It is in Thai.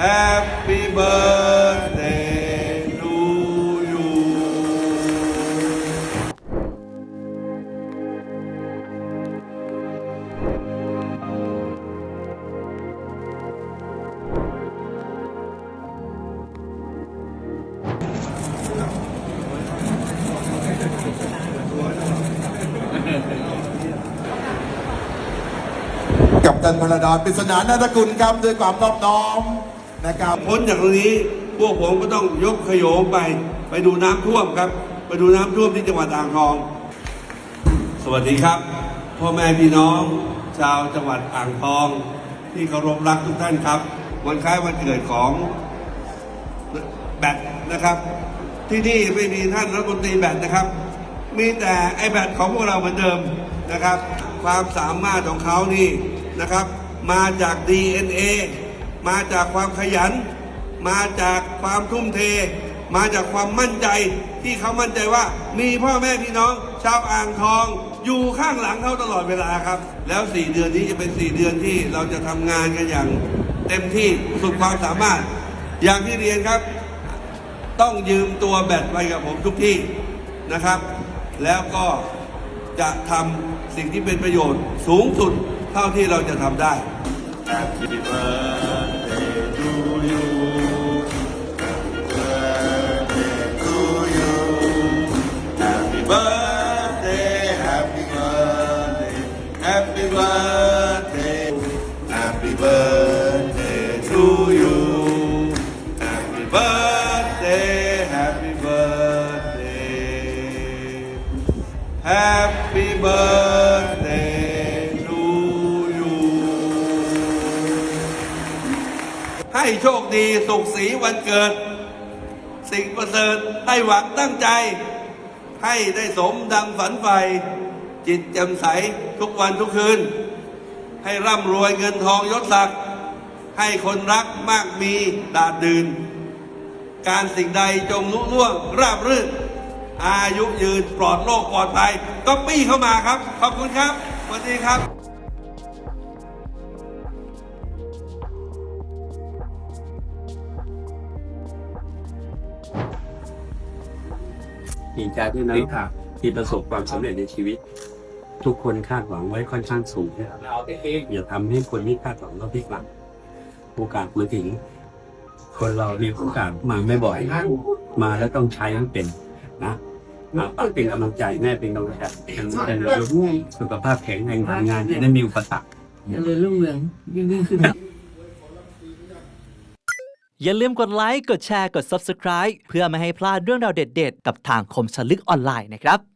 Happy birthday to you กับตันพรดาปริศนานาตกุลครับด้วยความนอบน้อม นะครับพ้นจากตรงนี้พวกผมก็ต้องยกขโยงไป ไปดูน้ำท่วมครับ ไปดูน้ำท่วมที่จังหวัดอ่างทอง สวัสดีครับ พ่อแม่พี่น้อง ชาวจังหวัดอ่างทอง ที่เคารพรักทุกท่านครับ วันคล้ายวันเกิดของแบตนะครับ ที่นี่ไม่มีท่านรัฐมนตรีแบตนะครับ มีแต่ไอแบตของพวกเราเหมือนเดิมนะครับ ความสามารถของเขานี่นะครับ มาจาก DNA มาจากความขยัน มาจากความทุ่มเท มาจากความมั่นใจที่เขามั่นใจว่า มีพ่อแม่พี่น้อง ชาวอ่างทอง อยู่ข้างหลังเขาตลอดเวลาครับ แล้วสี่เดือนนี้จะเป็นสี่เดือนที่เราจะทำงานกันอย่าง เต็มที่สุดความสามารถ อย่างที่เรียนครับ ต้องยืมตัวแบตไปกับผมทุกที่นะครับ แล้วก็จะทำสิ่งที่เป็นประโยชน์สูงสุดเท่าที่เราจะทำได้ Happy birthday birthday to you. Happy birthday, happy birthday, happy birthday to you. ให้โชคดีสุขสีวันเกิด สิ่งประเสริฐให้หวังตั้งใจ ให้ได้สมดังฝันใฝ่จิตแจ่มใสทุกวันทุกคืน ให้ร่ำรวยเงินทองยศศักดิ์ให้คนรักมากมีดาดดื่น การสิ่งใดจงลุล่วงราบรื่น อายุยืนปลอดโรคปลอดภัยก็ปี้เข้ามาครับ ขอบคุณครับสวัสดีครับดีใจที่น้องที่ประสบความสำเร็จในชีวิต ทุกคนคาดหวังไว้ค่อนข้างสูงอย่าทำให้คนที่คาดหวังเราพิกหวังโอกาสมาถึง คนเรามีโอกาสมาไม่บ่อย มาแล้วต้องใช้ให้เป็นนะอะป้าเป็นกำลังใจแม่เป็นกำลังใจแต่สุขภาพแข็งแรงทำงานจะได้มีอุปสรรคเจริญรุ่งเรืองยิ่งยิ่งขึ้นอย่าลืมกดไลค์ กดแชร์ กด Subscribe เพื่อไม่ให้พลาดเรื่องราวเด็ดๆ กับทางคมสลึกออนไลน์นะครับ